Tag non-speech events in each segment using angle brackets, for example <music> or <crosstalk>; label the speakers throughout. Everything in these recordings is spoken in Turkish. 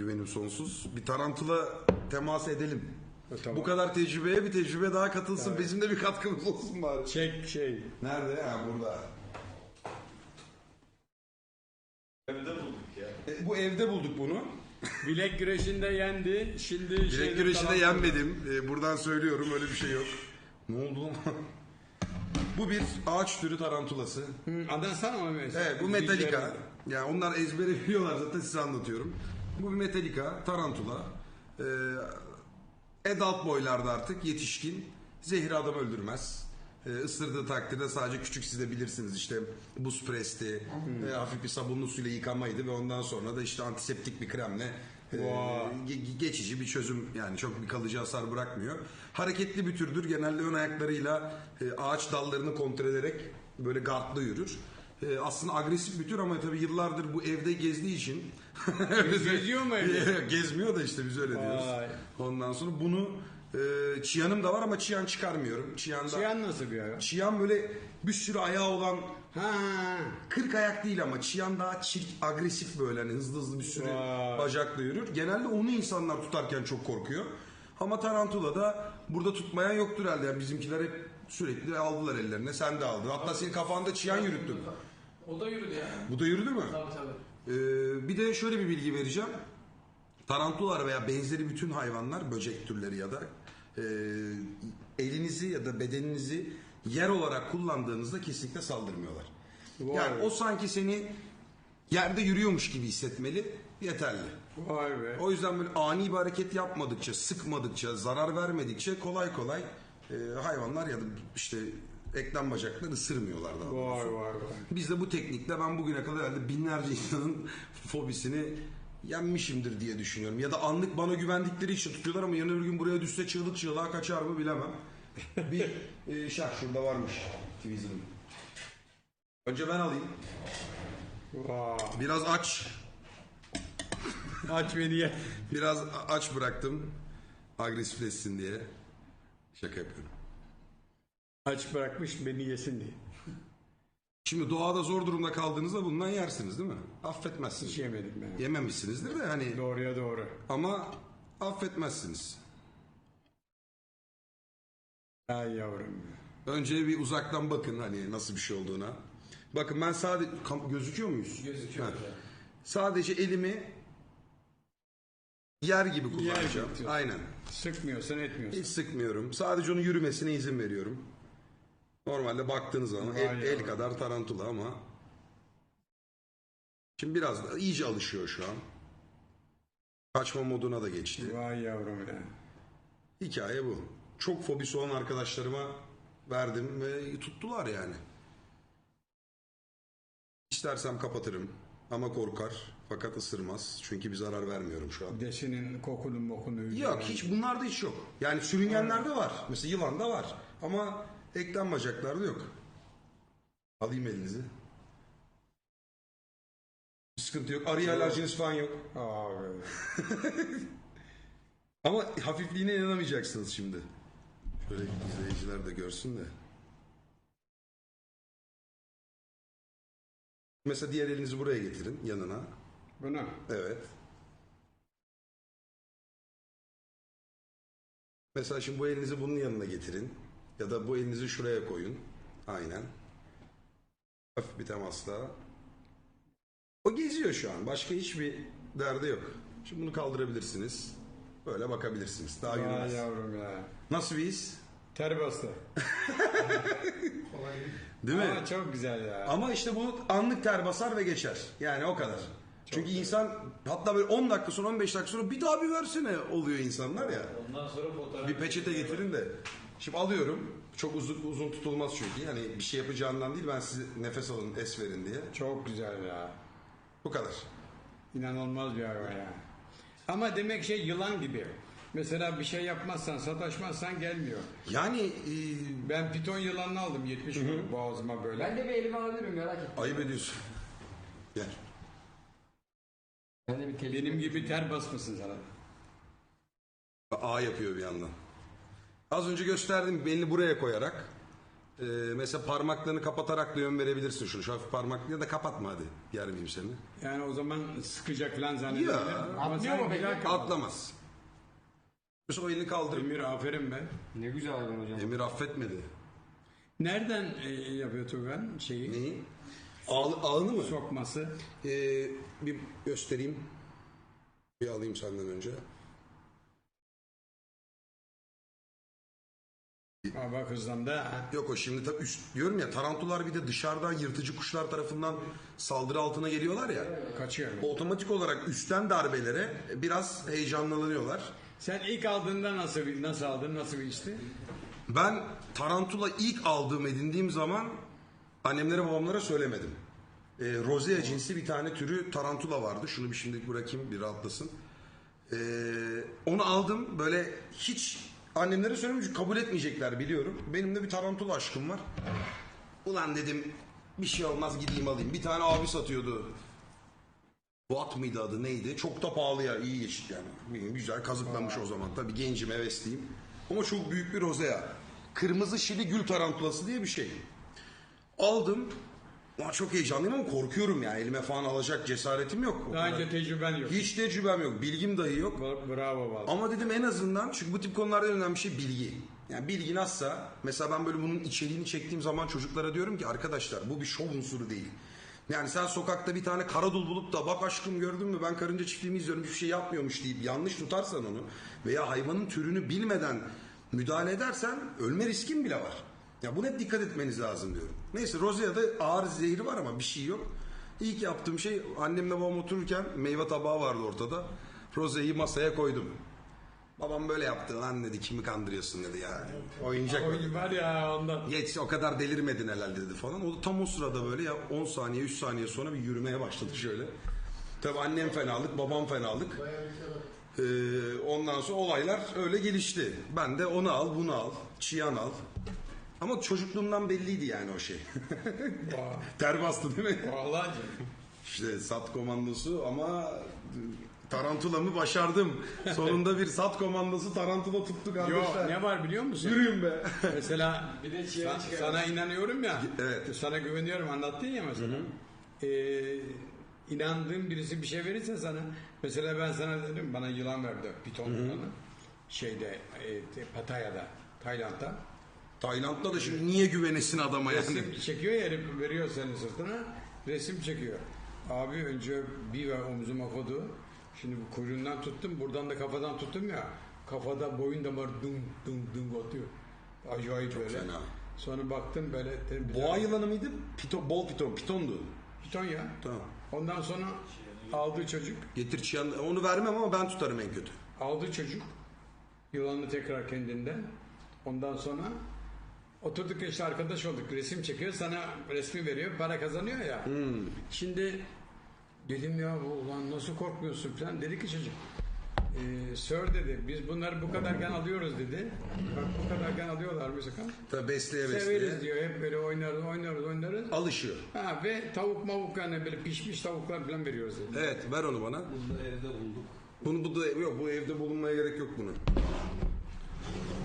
Speaker 1: güvenim sonsuz. Bir tarantula temas edelim.
Speaker 2: E, tamam.
Speaker 1: Bu kadar tecrübeye bir tecrübe daha katılsın. Bizim de bir katkımız olsun bari.
Speaker 2: Çek şey.
Speaker 1: Nerede? Ha burada.
Speaker 3: Evde bulduk ya.
Speaker 1: E, bu evde bulduk bunu.
Speaker 2: Bilek güreşinde yendi. Şimdi
Speaker 1: Bilek
Speaker 2: şeyde
Speaker 1: güreşinde yenmedim. E, buradan söylüyorum öyle bir şey yok. Ne oldu lan? bu bir ağaç türü tarantulası.
Speaker 2: Hı, Anlatsana ama mesela.
Speaker 1: Evet bu Metallica. Yani onlar ezbere biliyorlar zaten size anlatıyorum. Bu bir Metallica, tarantula. Ee, adult boylarda artık yetişkin. Zehri adam öldürmez. Ee, ısırdığı takdirde sadece küçük siz de bilirsiniz işte buz presti, e, hafif bir sabunlu suyla yıkamaydı ve ondan sonra da işte antiseptik bir kremle e, ge- geçici bir çözüm yani çok bir kalıcı hasar bırakmıyor. Hareketli bir türdür. Genelde ön ayaklarıyla e, ağaç dallarını kontrol ederek böyle gardlı yürür. E, aslında agresif bir tür ama tabii yıllardır bu evde gezdiği için <laughs>
Speaker 2: Geziyor mu evde? <laughs>
Speaker 1: Gezmiyor da işte biz öyle diyoruz.
Speaker 2: Vay.
Speaker 1: Ondan sonra bunu e, çiyanım da var ama çiyan çıkarmıyorum. Çiyanda
Speaker 2: Çiyan nasıl bir hayvan?
Speaker 1: çiyan böyle bir sürü ayağı olan
Speaker 2: Ha.
Speaker 1: 40 ayak değil ama çiyan daha çirk, agresif böyle hani hızlı hızlı bir sürü
Speaker 2: Vay.
Speaker 1: bacakla yürür. Genelde onu insanlar tutarken çok korkuyor. Ama tarantula da burada tutmayan yoktur herhalde. Yani bizimkiler hep sürekli aldılar ellerine. Sen de aldın. Hatta senin kafanda çiyan yürüttün.
Speaker 4: O da yürüdü ya.
Speaker 1: Bu da yürüdü mü?
Speaker 4: Tabii tabii.
Speaker 1: Ee, bir de şöyle bir bilgi vereceğim. Tarantular veya benzeri bütün hayvanlar, böcek türleri ya da e, elinizi ya da bedeninizi yer olarak kullandığınızda kesinlikle saldırmıyorlar.
Speaker 2: Vay.
Speaker 1: Yani o sanki seni yerde yürüyormuş gibi hissetmeli, yeterli.
Speaker 2: Vay be.
Speaker 1: O yüzden böyle ani bir hareket yapmadıkça, sıkmadıkça, zarar vermedikçe kolay kolay e, hayvanlar ya da işte eklem bacakları ısırmıyorlar daha doğrusu.
Speaker 2: Vay vay vay.
Speaker 1: Biz de bu teknikle ben bugüne kadar herhalde binlerce insanın <laughs> fobisini yenmişimdir diye düşünüyorum. Ya da anlık bana güvendikleri için tutuyorlar ama yarın öbür gün buraya düşse çığlık çığlığa kaçar mı bilemem. <laughs> Bir e, şah şurada varmış Tweezer'ın. Önce ben alayım. Biraz aç. <laughs>
Speaker 2: Aç beni ye.
Speaker 1: Biraz aç bıraktım. Agresifleşsin diye. Şaka yapıyorum.
Speaker 2: Aç bırakmış beni yesin diye.
Speaker 1: Şimdi doğada zor durumda kaldığınızda bundan yersiniz değil mi? Affetmezsiniz.
Speaker 2: Hiç yemedim ben.
Speaker 1: Yememişsinizdir de hani
Speaker 2: Doğruya doğru.
Speaker 1: ama affetmezsiniz.
Speaker 2: Ay yavrum.
Speaker 1: Önce bir uzaktan bakın hani nasıl bir şey olduğuna. Bakın ben sadece kam- gözüküyor muyuz?
Speaker 4: Gözüküyor.
Speaker 1: Ha. Sadece elimi yer gibi kullanacağım.
Speaker 2: tutuyorsun.
Speaker 1: Aynen.
Speaker 2: Sıkmıyorsan etmiyorsun.
Speaker 1: Hiç sıkmıyorum. Sadece onun yürümesine izin veriyorum. Normalde baktığınız zaman el, el kadar tarantula ama şimdi biraz da iyice alışıyor şu an. Kaçma moduna da geçti.
Speaker 2: Vay yavrum ya.
Speaker 1: Hikaye bu. Çok fobisi olan arkadaşlarıma verdim ve tuttular yani. İstersem kapatırım ama korkar fakat ısırmaz. Çünkü bir zarar vermiyorum şu an.
Speaker 2: Desinin kokunu mokunu.
Speaker 1: Yok hiç bunlarda hiç yok. Yani sürüngenlerde var. Mesela yılanda var. Ama eklem bacaklarda yok. Alayım elinizi. Sıkıntı yok. Arıya alerjiniz falan yok.
Speaker 2: Abi. <laughs>
Speaker 1: Ama hafifliğine inanamayacaksınız şimdi. Şöyle izleyiciler de görsün de. Mesela diğer elinizi buraya getirin yanına.
Speaker 2: Bunu.
Speaker 1: Evet. Mesela şimdi bu elinizi bunun yanına getirin. Ya da bu elinizi şuraya koyun. Aynen. Hafif bir temasla. O geziyor şu an. Başka hiçbir derdi yok. Şimdi bunu kaldırabilirsiniz. Böyle bakabilirsiniz. Daha
Speaker 2: Vay
Speaker 1: yürümez.
Speaker 2: yavrum ya.
Speaker 1: Nasıl bir his?
Speaker 2: Ter bastı. <laughs>
Speaker 1: Değil mi?
Speaker 2: Aa, çok güzel ya.
Speaker 1: Ama işte bu anlık ter basar ve geçer. Yani o kadar. Çünkü insan hatta böyle 10 dakika sonra 15 dakika sonra bir daha bir versene oluyor insanlar ya.
Speaker 3: Ondan sonra fotoğraf...
Speaker 1: Bir peçete getirin de. Şimdi alıyorum. Çok uzun uzun tutulmaz çünkü. Yani bir şey yapacağından değil ben size nefes alın es verin diye.
Speaker 2: Çok güzel ya.
Speaker 1: Bu kadar.
Speaker 2: İnanılmaz bir hayvan ya. Ama demek şey yılan gibi. Mesela bir şey yapmazsan, sataşmazsan gelmiyor.
Speaker 1: Yani e,
Speaker 2: Ben piton yılanını aldım 70 gün boğazıma böyle.
Speaker 4: Ben de bir elime alabilirim merak ettim.
Speaker 1: ayıp ediyorsun. Gel.
Speaker 4: Ben de bir.
Speaker 2: Benim gibi ter basmasın sana.
Speaker 1: A yapıyor bir yandan. Az önce gösterdim belini buraya koyarak Ee, mesela parmaklarını kapatarak da yön verebilirsin şunu. Şu hafif parmakla ya da kapatma hadi. Yermeyeyim seni.
Speaker 2: Yani o zaman sıkacak falan zannedilir.
Speaker 1: Ya,
Speaker 2: Ama
Speaker 4: atlıyor
Speaker 2: sen
Speaker 4: mu peki?
Speaker 2: güzel kapat.
Speaker 1: Atlamaz. Mesela o elini kaldırıp
Speaker 2: Emir aferin be.
Speaker 5: Ne güzel hayvan hocam.
Speaker 1: Emir affetmedi.
Speaker 2: Nereden e, yapıyor Tugan şeyi?
Speaker 1: Neyi? Ağ, ağını mı?
Speaker 2: Sokması.
Speaker 1: Ee, bir göstereyim. Bir alayım senden önce.
Speaker 2: Aa, bak hızlandı ha.
Speaker 1: Yok o şimdi tabii üst diyorum ya tarantular bir de dışarıdan yırtıcı kuşlar tarafından saldırı altına geliyorlar ya.
Speaker 2: Kaçıyor.
Speaker 1: Otomatik olarak üstten darbelere biraz heyecanlanıyorlar.
Speaker 2: Sen ilk aldığında nasıl bir- nasıl aldın? Nasıl bir işti?
Speaker 1: Ben tarantula ilk aldığım edindiğim zaman annemlere babamlara söylemedim. Ee, Rosea cinsi bir tane türü tarantula vardı. Şunu bir şimdi bırakayım bir rahatlasın. Ee, onu aldım böyle hiç annemlere çünkü kabul etmeyecekler biliyorum. Benim de bir tarantula aşkım var. Ulan dedim bir şey olmaz gideyim alayım. Bir tane abi satıyordu. Watt mıydı adı neydi? Çok da pahalı ya iyi geçit yani. Güzel kazıklamış o zaman. Tabii gencim hevesliyim. Ama çok büyük bir rozea. Kırmızı şili gül tarantulası diye bir şey. Aldım. Ulan çok heyecanlıyım ama korkuyorum ya. Elime falan alacak cesaretim yok. O
Speaker 2: Daha
Speaker 1: kadar.
Speaker 2: önce tecrüben yok.
Speaker 1: Hiç tecrübem yok. Bilgim dahi yok.
Speaker 2: Bra- Bravo vallahi.
Speaker 1: Ama dedim en azından çünkü bu tip konularda en önemli şey bilgi. Yani bilgi nasılsa mesela ben böyle bunun içeriğini çektiğim zaman çocuklara diyorum ki arkadaşlar bu bir şov unsuru değil. Yani sen sokakta bir tane karadul bulup da bak aşkım gördün mü ben karınca çiftliğimi izliyorum hiçbir şey yapmıyormuş deyip yanlış tutarsan onu veya hayvanın türünü bilmeden müdahale edersen ölme riskin bile var. Ya buna hep dikkat etmeniz lazım diyorum. Neyse Rosea'da ağır zehri var ama bir şey yok. İlk yaptığım şey annemle babam otururken meyve tabağı vardı ortada. Rose'yi masaya koydum. Babam böyle yaptı lan dedi kimi kandırıyorsun dedi ya. Oyuncak.
Speaker 2: Oyun var ya ondan.
Speaker 1: Geç o kadar delirmedin herhalde dedi falan. O da tam o sırada böyle ya 10 saniye 3 saniye sonra bir yürümeye başladı şöyle. Tabii annem fenalık babam fenalık. Ee, ondan sonra olaylar öyle gelişti. Ben de onu al bunu al çiyan al. Ama çocukluğumdan belliydi yani o şey. <laughs> Ter bastı değil mi?
Speaker 2: Vallahi.
Speaker 1: İşte sat komandosu ama tarantulamı başardım. Sonunda bir sat komandosu tarantula tuttuk
Speaker 2: Yo
Speaker 1: arkadaşlar.
Speaker 2: ne var biliyor musun?
Speaker 1: Yürüyün be.
Speaker 2: Mesela
Speaker 4: Bir de
Speaker 2: sa- sana inanıyorum ya.
Speaker 1: Evet.
Speaker 2: Sana güveniyorum anlattın ya mesela. Ee, inandığın birisi bir şey verirse sana mesela ben sana dedim bana yılan verdi piton yılanı. Şeyde e, Pattaya'da Tayland'da.
Speaker 1: Tayland'da da şimdi niye güvenesin adama yani?
Speaker 2: Resim çekiyor ya herif veriyor senin sırtına resim çekiyor. Abi önce bir ver omzuma kodu. Şimdi bu kuyruğundan tuttum buradan da kafadan tuttum ya. Kafada boyun damarı dum dum dum atıyor. Acayip böyle.
Speaker 1: fena.
Speaker 2: Sonra baktım böyle.
Speaker 1: Boğa yılanı mıydı? Piton, bol piton, pitondu.
Speaker 2: Piton ya.
Speaker 1: Tamam.
Speaker 2: Ondan sonra aldı çocuk.
Speaker 1: Getir çiyan, onu vermem ama ben tutarım en kötü.
Speaker 2: Aldı çocuk. Yılanı tekrar kendinden. Ondan sonra oturduk işte arkadaş olduk. Resim çekiyor. Sana resmi veriyor. Para kazanıyor ya. Şimdi dedim ya bu ulan nasıl korkmuyorsun falan. Dedi ki çocuk. E, sir dedi biz bunları bu kadarken alıyoruz dedi. Bak bu kadarken alıyorlar bizi.
Speaker 1: Tabii besleye
Speaker 2: Severiz
Speaker 1: besleye.
Speaker 2: diyor. Hep böyle oynarız oynarız oynarız.
Speaker 1: Alışıyor.
Speaker 2: Ha, ve tavuk mavuk yani böyle pişmiş tavuklar falan veriyoruz dedi.
Speaker 1: Evet ver onu bana.
Speaker 3: Bunu da evde bulduk.
Speaker 1: Bunu bu da yok bu evde bulunmaya gerek yok bunun.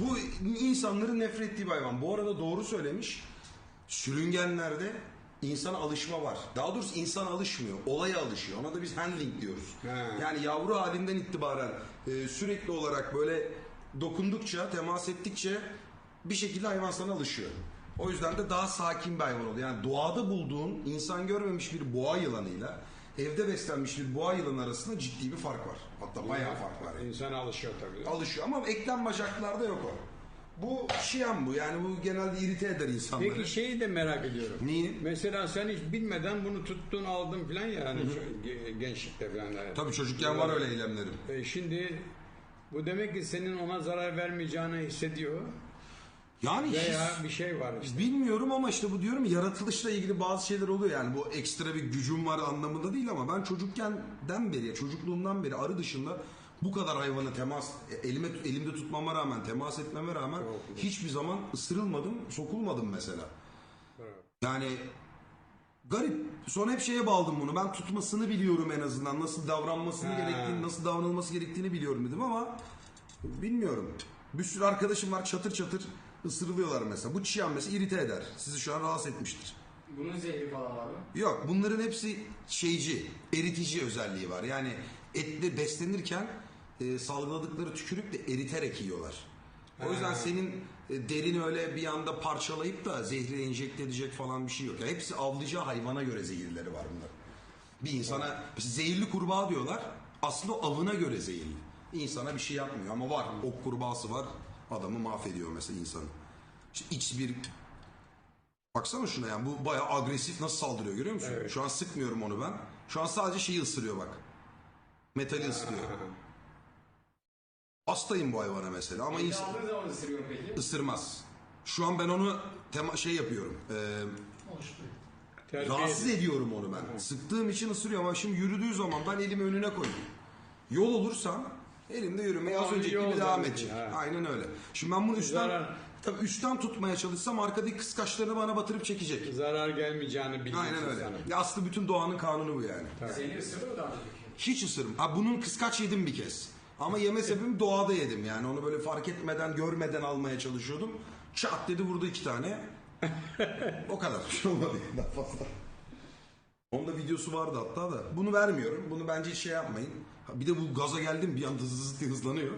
Speaker 1: Bu insanların nefret ettiği bir hayvan. Bu arada doğru söylemiş. Sürüngenlerde insana alışma var. Daha doğrusu insan alışmıyor. Olaya alışıyor. Ona da biz handling diyoruz.
Speaker 2: Ha.
Speaker 1: Yani yavru halinden itibaren e, sürekli olarak böyle dokundukça, temas ettikçe bir şekilde hayvan sana alışıyor. O yüzden de daha sakin bir hayvan oluyor. Yani doğada bulduğun insan görmemiş bir boğa yılanıyla evde beslenmiş bir boğa yılanı arasında ciddi bir fark var. Hatta bayağı fark var. yani
Speaker 2: İnsan alışıyor tabii.
Speaker 1: alışıyor ama eklem bacaklarda yok o. Bu şiyan bu yani bu genelde irite eder insanları.
Speaker 2: Peki şeyi de merak ediyorum.
Speaker 1: Neyi?
Speaker 2: Mesela sen hiç bilmeden bunu tuttun aldın falan ya hani gençlikte falan. yani.
Speaker 1: Tabii çocukken var öyle eylemlerim.
Speaker 2: E, şimdi bu demek ki senin ona zarar vermeyeceğini hissediyor
Speaker 1: Yani
Speaker 2: veya
Speaker 1: his-
Speaker 2: bir şey var işte.
Speaker 1: bilmiyorum ama işte bu diyorum ya, yaratılışla ilgili bazı şeyler oluyor yani bu ekstra bir gücüm var anlamında değil ama ben çocukkenden beri çocukluğumdan beri arı dışında bu kadar hayvanı temas elime elimde tutmama rağmen temas etmeme rağmen hiçbir zaman ısırılmadım sokulmadım mesela. Yani garip. Sonra hep şeye bağladım bunu. Ben tutmasını biliyorum en azından. Nasıl davranmasını
Speaker 2: Ha.
Speaker 1: gerektiğini, nasıl davranılması gerektiğini biliyorum dedim ama bilmiyorum. Bir sürü arkadaşım var çatır çatır Isırılıyorlar mesela. Bu çiyan mesela irite eder. Sizi şu an rahatsız etmiştir.
Speaker 4: Bunun zehri falan var mı?
Speaker 1: Yok bunların hepsi şeyci, eritici özelliği var. Yani etle beslenirken e, salgıladıkları tükürük de eriterek yiyorlar. O yüzden senin e, derini öyle bir anda parçalayıp da zehri enjekte edecek falan bir şey yok. Yani hepsi avlayacağı hayvana göre zehirleri var bunlar. Bir insana zehirli kurbağa diyorlar. Aslında o avına göre zehirli. İnsana bir şey yapmıyor ama var. Ok kurbağası var. Adamı mahvediyor mesela insanı. İşte X bir Baksana şuna yani bu bayağı agresif nasıl saldırıyor görüyor musun? Şu an sıkmıyorum onu ben. Şu an sadece şeyi ısırıyor bak. Metali ısırıyor. Hastayım bu hayvana mesela ama
Speaker 4: Elini
Speaker 1: insan
Speaker 4: aldığın zaman ısırıyor peki?
Speaker 1: ısırmaz. Şu an ben onu tema şey yapıyorum.
Speaker 2: Terbiye
Speaker 1: rahatsız ediyorum onu ben. Sıktığım için ısırıyor ama şimdi yürüdüğü zaman ben elimi önüne koyuyorum. Yol olursam elimde yürümeye az önceki gibi devam edecek.
Speaker 2: ha.
Speaker 1: Aynen öyle. Şimdi ben bunu üstten
Speaker 2: Zarar.
Speaker 1: tabii üstten tutmaya çalışsam arkadaki kıskaçlarını bana batırıp çekecek.
Speaker 2: zarar gelmeyeceğini biliyorsun
Speaker 1: Aynen öyle.
Speaker 2: sana.
Speaker 1: Ya aslında bütün doğanın kanunu bu yani.
Speaker 4: Seni ısırır mı daha?
Speaker 1: Hiç ısırım. Ha bunun kıskaç yedim bir kez. Ama yeme sebebim doğada yedim yani. Onu böyle fark etmeden, görmeden almaya çalışıyordum. Çat dedi vurdu iki tane. <laughs> o kadar. Bir şey olmadı daha fazla. Onda videosu vardı hatta da. Bunu vermiyorum. Bunu bence hiç şey yapmayın. Ha, Bir de bu gaza geldim bir anda hızlı hızlı hızlanıyor.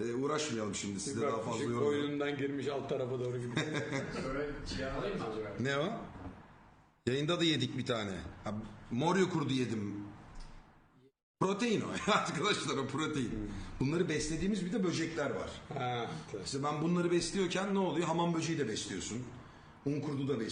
Speaker 1: Ee, uğraşmayalım şimdi size daha fazla
Speaker 2: Bakmışık
Speaker 1: yormayalım.
Speaker 2: boynundan girmiş alt tarafa doğru gidiyor.
Speaker 4: Sonra çiğ alayım mı acaba?
Speaker 1: Ne o? Yayında da yedik bir tane. Ha, Moryo kurdu yedim. Protein o <laughs> arkadaşlar o protein. Bunları beslediğimiz bir de böcekler var.
Speaker 2: ha,
Speaker 1: İşte ben bunları besliyorken ne oluyor? Hamam böceği de besliyorsun. Un kurdu da besliyorsun.